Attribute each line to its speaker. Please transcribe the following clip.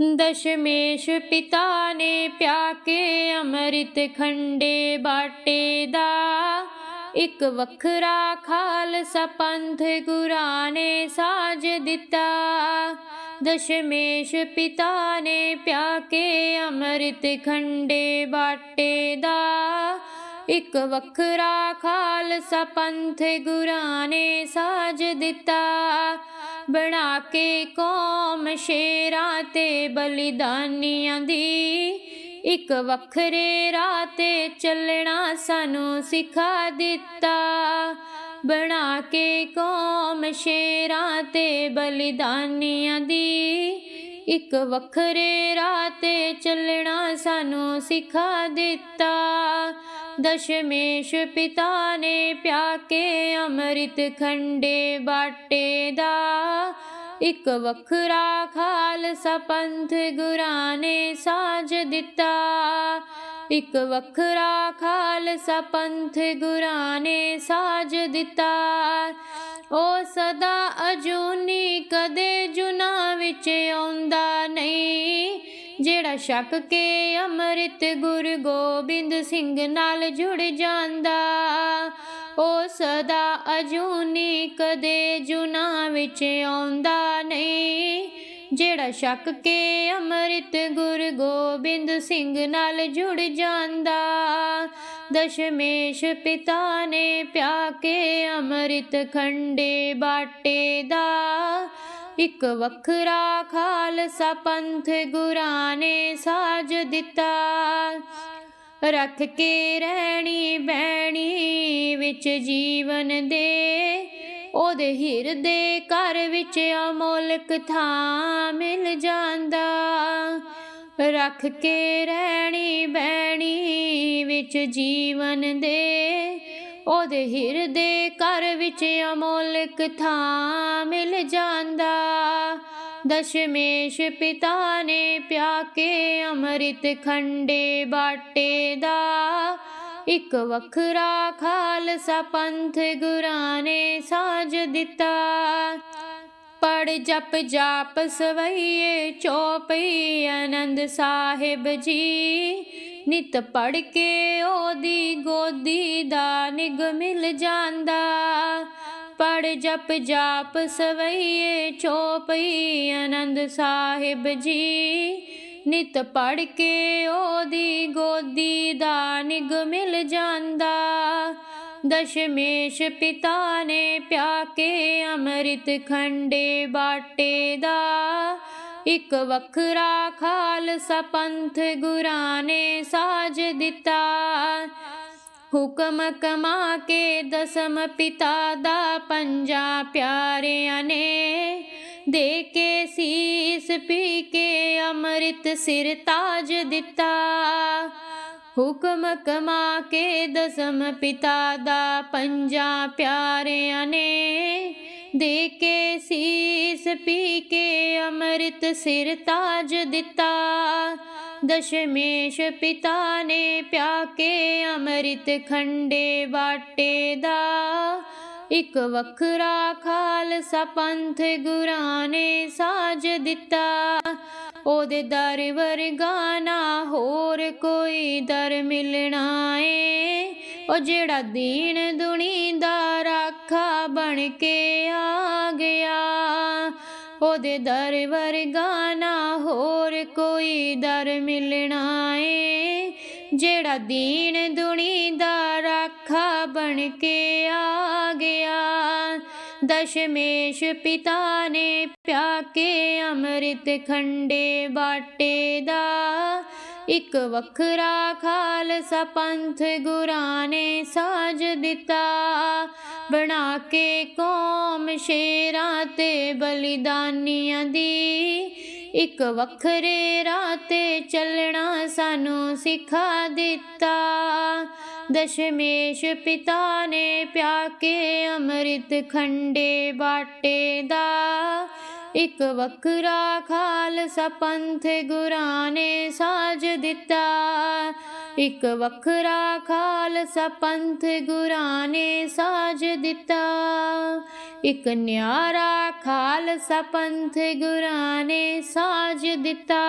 Speaker 1: ਦਸ਼ਮੇਸ਼ ਪਿਤਾ ਨੇ ਪਿਆ ਕੇ ਅੰਮ੍ਰਿਤ ਖੰਡੇ ਬਾਟੇ ਦਾ। ਇੱਕ ਵੱਖਰਾ ਖਾਲਸਾ ਪੰਥ ਗੁਰਾਂ ਨੇ ਸਾਜ ਦਿੱਤਾ। ਦਸ਼ਮੇਸ਼ ਪਿਤਾ ਨੇ ਪਿਆ ਕੇ ਅੰਮ੍ਰਿਤ ਖੰਡੇ ਬਾਟੇ ਦਾ। ਇੱਕ ਵੱਖਰਾ ਖਾਲਸਾ ਪੰਥ ਗੁਰਾਂ ਨੇ ਸਾਜ ਦਿੱਤਾ। ਬਣਾ ਕੇ ਕੌਮ ਸ਼ੇਰਾਂ ਤੇ ਬਲੀਦਾਨੀਆਂ ਦੀ। ਇੱਕ ਵੱਖਰੇ ਰਾਹ ਤੇ ਚੱਲਣਾ ਸਾਨੂੰ ਸਿਖਾ ਦਿੱਤਾ। ਬਣਾ ਕੇ ਕੌਮ ਸ਼ੇਰਾਂ ਤੇ ਬਲੀਦਾਨੀਆਂ ਦੀ। ਇੱਕ ਵੱਖਰੇ ਰਾਹ ਤੇ ਚੱਲਣਾ ਸਾਨੂੰ ਸਿਖਾ ਦਿੱਤਾ। ਦਸ਼ਮੇਸ਼ ਪਿਤਾ ਨੇ ਪਿਆ ਕੇ ਅੰਮ੍ਰਿਤ ਖੰਡੇ ਬਾਟੇ ਦਾ। ਇੱਕ ਵੱਖਰਾ ਖਾਲਸਾ ਪੰਥ ਗੁਰਾਂ ਨੇ ਸਾਜ ਦਿੱਤਾ। ਇੱਕ ਵੱਖਰਾ ਖਾਲਸਾ ਪੰਥ ਗੁਰਾਂ ਨੇ ਸਾਜ ਦਿੱਤਾ। ਉਹ ਸਦਾ ਅਜੂਨੀ ਕਦੇ ਜੁਨਾ ਵਿੱਚ ਆਉਂਦਾ ਨਹੀਂ। ਜਿਹੜਾ ਛਕ ਕੇ ਅੰਮ੍ਰਿਤ ਗੁਰ ਗੋਬਿੰਦ ਸਿੰਘ ਨਾਲ ਜੁੜ ਜਾਂਦਾ। ਉਹ ਸਦਾ ਅਜੂਨੀ ਕਦੇ ਜੁਨਾ ਵਿੱਚ ਆਉਂਦਾ ਨਹੀਂ। ਜਿਹੜਾ ਛਕ ਕੇ ਅੰਮ੍ਰਿਤ ਗੁਰ ਗੋਬਿੰਦ ਸਿੰਘ ਨਾਲ ਜੁੜ ਜਾਂਦਾ, ਦਸ਼ਮੇਸ਼ ਪਿਤਾ ਨੇ ਪਿਆ ਕੇ ਅੰਮ੍ਰਿਤ ਖੰਡੇ ਬਾਟੇ ਦਾ। ਇੱਕ ਵੱਖਰਾ ਖਾਲਸਾ ਪੰਥ ਗੁਰਾਂ ਨੇ ਸਾਜ ਦਿੱਤਾ। ਰੱਖ ਕੇ ਰਹਿਣੀ ਬਹਿਣੀ ਵਿੱਚ ਜੀਵਨ ਦੇ ਉਹਦੇ ਹਿਰਦੇ ਘਰ ਵਿੱਚ ਅਮੋਲਕ ਥਾਂ ਮਿਲ ਜਾਂਦਾ। ਰੱਖ ਕੇ ਰਹਿਣੀ ਬਹਿਣੀ ਵਿੱਚ ਜੀਵਨ ਦੇ ਉਹਦੇ ਹਿਰਦੇ ਘਰ ਵਿੱਚ ਅਮੋਲਕ ਥਾਂ ਮਿਲ ਜਾਂਦਾ। ਦਸ਼ਮੇਸ਼ ਪਿਤਾ ਨੇ ਪਿਆ ਕੇ ਅੰਮ੍ਰਿਤ ਖੰਡੇ ਬਾਟੇ ਦਾ ਇੱਕ ਵੱਖਰਾ ਖਾਲਸਾ ਪੰਥ ਗੁਰਾਂ ਨੇ ਸਾਜ ਦਿੱਤਾ। ਪੜ ਜਪ ਜਾਪ ਸਵਈਏ, ਚੋਪਈ ਆਨੰਦ ਸਾਹਿਬ ਜੀ। ਨਿਤ ਪੜ ਕੇ ਉਹਦੀ ਗੋਦੀ ਦਾ ਨਿਗ ਮਿਲ ਜਾਂਦਾ। ਪੜ ਜਪ ਜਾਪ ਸਵਈਏ, ਚੋਪਈ ਆਨੰਦ ਸਾਹਿਬ ਜੀ। ਨਿਤ ਪੜ ਕੇ ਉਹਦੀ ਗੋਦੀ ਦਾ ਨਿਗ ਮਿਲ ਜਾਂਦਾ। ਦਸ਼ਮੇਸ਼ ਪਿਤਾ ਨੇ ਪਿਆ ਕੇ ਅੰਮ੍ਰਿਤ ਖੰਡੇ ਬਾਟੇ ਦਾ। ਇੱਕ ਵੱਖਰਾ ਖਾਲਸਾ ਪੰਥ ਗੁਰਾਂ ਨੇ ਸਾਜ ਦਿੱਤਾ। ਹੁਕਮ ਕਮਾ ਕੇ ਦਸਮ ਪਿਤਾ ਦਾ ਪੰਜਾ ਪਿਆਰਿਆਂ ਨੇ ਦੇ ਕੇ ਸੀਸ ਪੀ ਕੇ ਅੰਮ੍ਰਿਤ ਸਿਰ ਤਾਜ ਦਿੱਤਾ। ਹੁਕਮ ਕਮਾ ਕੇ ਦਸਮ ਪਿਤਾ ਦਾ ਪੰਜਾਂ ਪਿਆਰਿਆਂ ਨੇ ਦੇ ਕੇ ਸੀਸ ਪੀ ਕੇ ਅੰਮ੍ਰਿਤ ਸਿਰ ਤਾਜ ਦਿੱਤਾ। ਦਸ਼ਮੇਸ਼ ਪਿਤਾ ਨੇ ਪਿਆ ਕੇ ਅੰਮ੍ਰਿਤ ਖੰਡੇ ਬਾਟੇ ਦਾ ਇੱਕ ਵੱਖਰਾ ਖਾਲਸਾ ਪੰਥ ਗੁਰਾਂ ਨੇ ਸਾਜ ਦਿੱਤਾ। ਉਹਦੇ ਦਰ ਵਰਗਾ ਨਾ ਹੋਰ ਕੋਈ ਦਰ ਮਿਲਣਾ ਏ। ਉਹ ਜਿਹੜਾ ਦੀਨ ਦੁਨੀ ਦਾ ਰਾਖਾ ਬਣ ਕੇ ਆ ਗਿਆ, ਉਹਦੇ ਦਰ ਵਰਗਾ ਨਾ ਹੋਰ ਕੋਈ ਦਰ ਮਿਲਣਾ ਏ। ਜਿਹੜਾ ਦੀਨ ਦੁਨੀ ਦਾ ਰਾਖਾ ਬਣ ਕੇ ਆ ਗਿਆ। ਦਸ਼ਮੇਸ਼ ਪਿਤਾ ਨੇ ਪਿਆ ਕੇ ਅੰਮ੍ਰਿਤ ਖੰਡੇ ਬਾਟੇ ਦਾ। ਇੱਕ ਵੱਖਰਾ ਖਾਲਸਾ ਪੰਥ ਗੁਰਾਂ ਨੇ ਸਾਜ ਦਿੱਤਾ। ਬਣਾ ਕੇ ਕੌਮ ਸ਼ੇਰਾਂ ਤੇ ਬਲੀਦਾਨੀਆਂ ਦੀ। ਇੱਕ ਵੱਖਰੇ ਰਾਹ ਤੇ ਚੱਲਣਾ ਸਾਨੂੰ ਸਿਖਾ ਦਿੱਤਾ। ਦਸ਼ਮੇਸ਼ ਪਿਤਾ ਨੇ ਪਿਆ ਕੇ ਅੰਮ੍ਰਿਤ ਖੰਡੇ ਬਾਟੇ ਦਾ। ਇੱਕ ਵੱਖਰਾ ਖਾਲਸਾ ਪੰਥ ਗੁਰਾਂ ਨੇ ਸਾਜ ਦਿੱਤਾ। ਇੱਕ ਵੱਖਰਾ ਖਾਲਸਾ ਪੰਥ ਗੁਰਾਂ ਨੇ ਸਾਜ ਦਿੱਤਾ। ਇੱਕ ਨਿਆਰਾ ਖਾਲਸਾ ਪੰਥ ਗੁਰਾਂ ਨੇ ਸਾਜ ਦਿੱਤਾ।